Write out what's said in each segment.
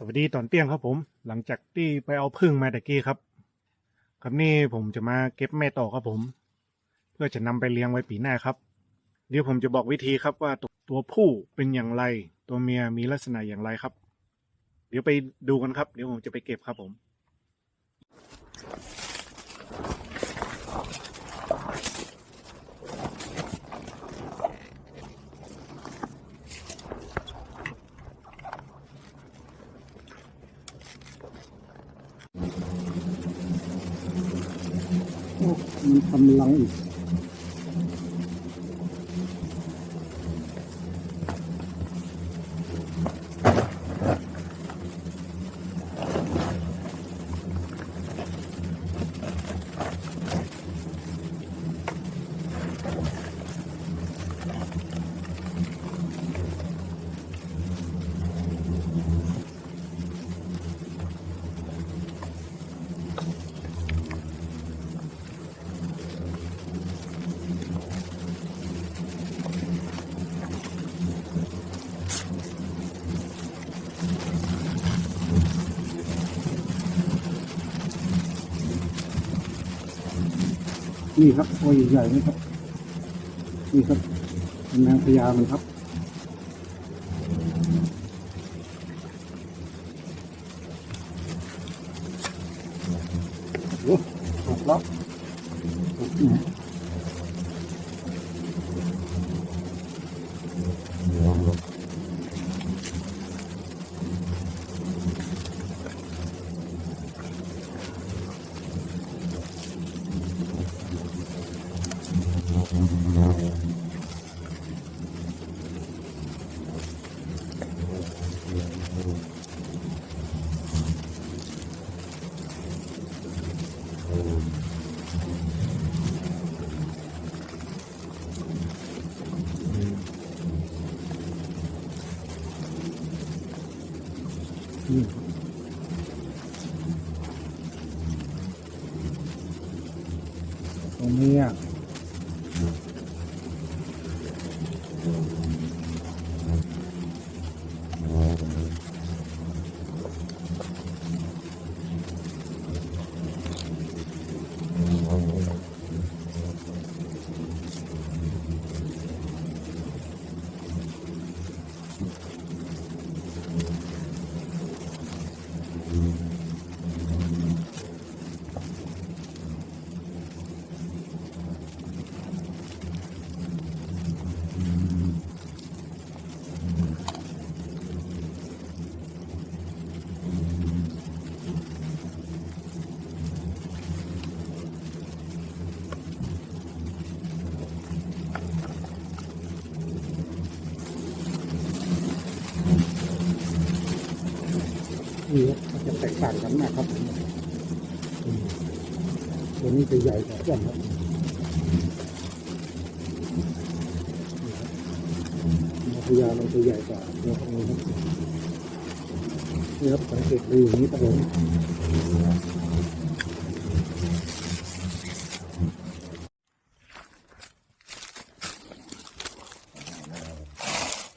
สวัสดีตอนเตี้ยงครับผม หลังจากที่ไปเอาพึ่งมาตะกี้ครับ ครับนี่ผมจะมาเก็บแม่ต่อครับผม เพื่อจะนำไปเลี้ยงไว้ปีหน้าครับ เดี๋ยวผมจะบอกวิธีครับว่าตตัวผู้เป็นอย่างไร ตัวเมียมีลักษณะอย่างไรครับ เดี๋ยวไปดูกันครับ เดี๋ยวผมจะไปเก็บครับผม โอ้ มันกำลังอีก นี่ครับตัวใหญ่ๆนี่ครับ นี่ครับเป็นนางพญามันครับ โอ้ตกแล้ว Oh, my God. ีครับมันจะแตกต่างกันมากครับตัวนี้จะใหญ่กว่าเพื่อนครับนาพญามันจะใหญ่กว่าตัวพวกนี้ครับนี่ครับสังเกตดูอย่างนี้ครับผม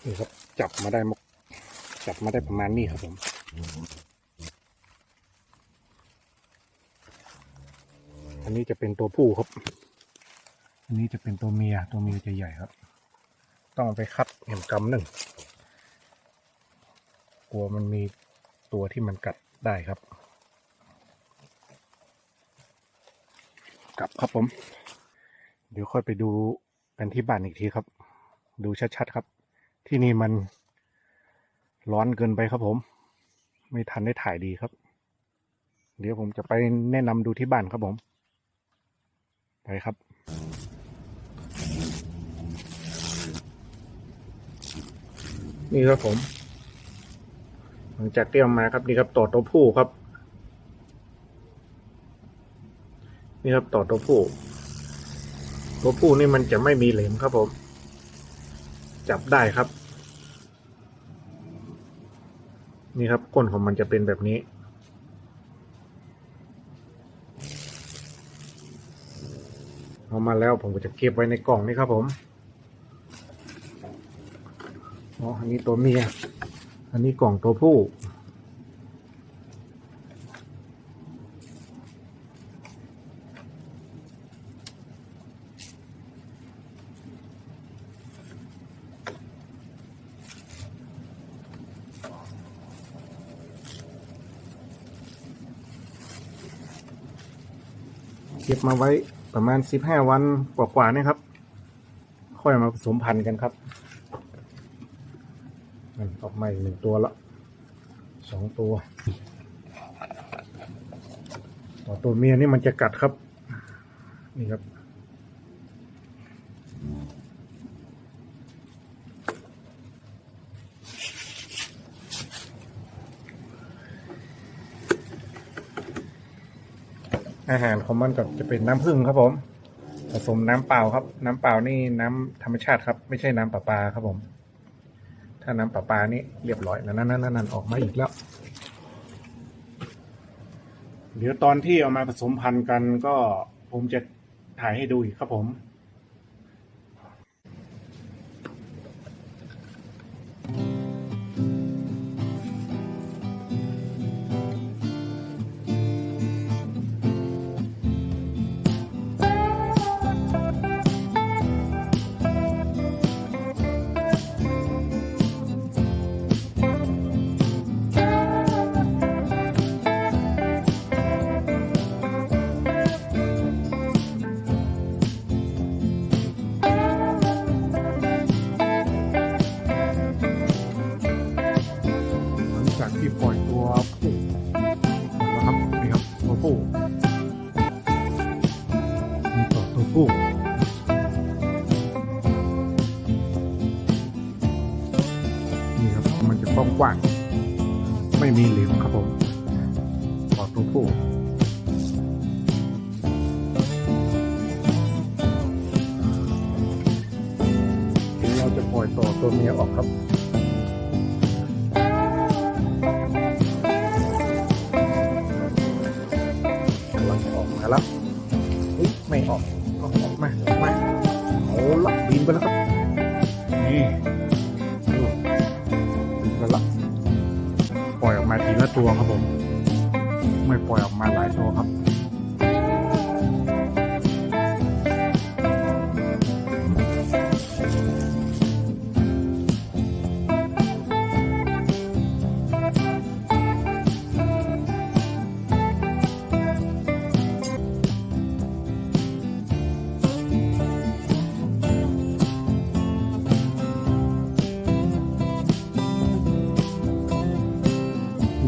นี่ครับจับมาได้มกจับมาได้ประมาณนี้ครับผม อันนี้จะเป็นตัวผู้ครับ อันนี้จะเป็นตัวเมีย ตัวเมียจะใหญ่ครับ ต้องเอาไปคัดเห็มกำหนึ่ง กลัวมันมีตัวที่มันกัดได้ครับ กลับครับผม เดี๋ยวค่อยไปดูกันที่บ้านอีกทีครับ ดูชัดๆครับ ที่นี่มันร้อนเกินไปครับผม ไม่ทันได้ถ่ายดีครับ เดี๋ยวผมจะไปแนะนำดูที่บ้านครับผม ไปครับ นี่ครับผม หลังจากเตรียมมาครับนี่ครับต่อตัวผู้ครับ นี่ครับต่อตัวผู้ ตัวผู้นี่มันจะไม่มีเหลมครับผม จับได้ครับ นี่ครับก้นของมันจะเป็นแบบนี้ พอมาแล้วผมก็จะเก็บไว้ในกล่องนี้ครับผมอ๋ออันนี้ตัวเมีย อันนี้กล่องตัวผู้เก็บมาไว้ ประมาณสิบห้าวันกว่าๆนี่ครับ ค่อยมาผสมพันธุ์กันครับนั่นออกมาอีกหนึ่งตัวละสองตัวต่อตัวเมียนี่มันจะกัดครับ นี่ครับ อาหารของมันก็จะเป็นน้ำผึ้งครับผม ผสมน้ำเปล่าครับ น้ำเปล่านี่น้ำธรรมชาติครับ ไม่ใช่น้ำประปาครับผม ถ้าน้ำประปานี่เรียบร้อยนั่นนั่นนั่นออกมาอีกแล้ว เดี๋ยวตอนที่เอามาผสมพันธุ์กันก็ผมจะถ่ายให้ดูอีกครับผม กว้างๆไม่มีเหลี่ยมครับผมต่อตัวผู้เดี๋ยวเราจะปล่อยต่อตัวเมียออกครับ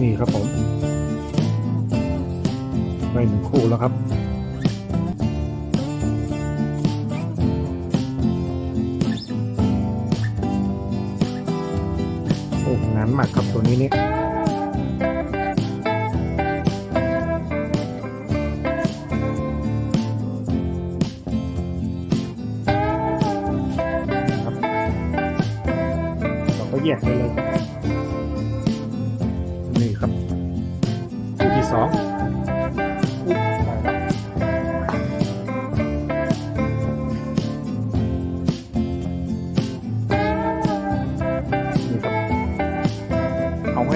นี่ครับผมได้หนึ่งคู่แล้วครับโอ้งานมากครับตัวนี้นี่เราก็แยกไปเลย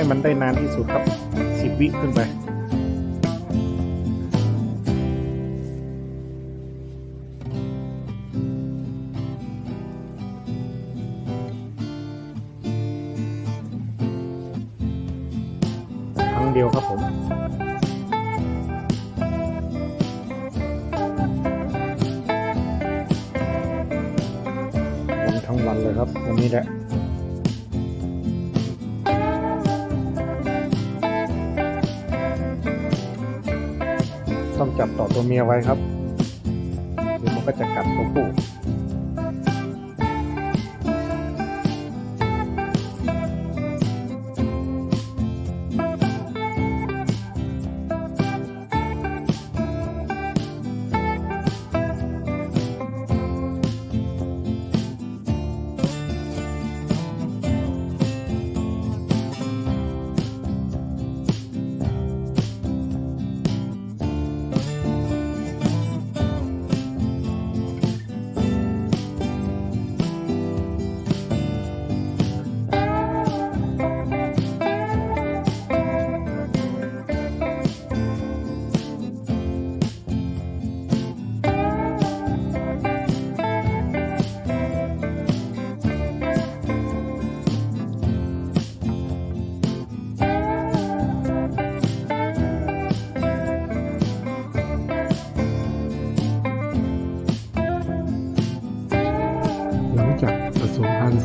มันได้นานที่สุดครับสิบวิขึ้นไป ครั้งเดียวครับผมวันทั้งวันเลยครับวันนี้แหละ จับต่อตัวเมียไว้ครับเดี๋ยวมันก็จะกัดตัวผู้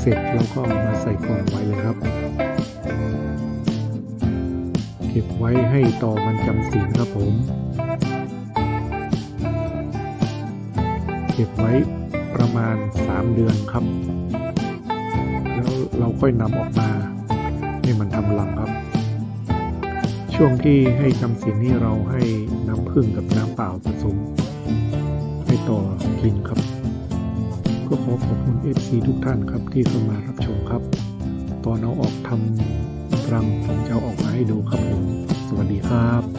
เสร็จเราก็เอามาใส่กล่องไว้เลยครับ เก็บไว้ให้ต่อมันจำศีลครับผม เก็บไว้ประมาณ 3 เดือนครับ แล้วเราค่อยนำออกมาให้มันทำรังครับ ช่วงที่ให้จำศีลนี่เราให้น้ำผึ้งกับน้ำเปล่าผสม ให้ต่อกินครับ ก็ขอขอบคุณ FC ทุกท่านครับที่เข้ามารับชมครับ ตอนเอาออกทำรังผมจะเอาออกมาให้ดูครับผม สวัสดีครับ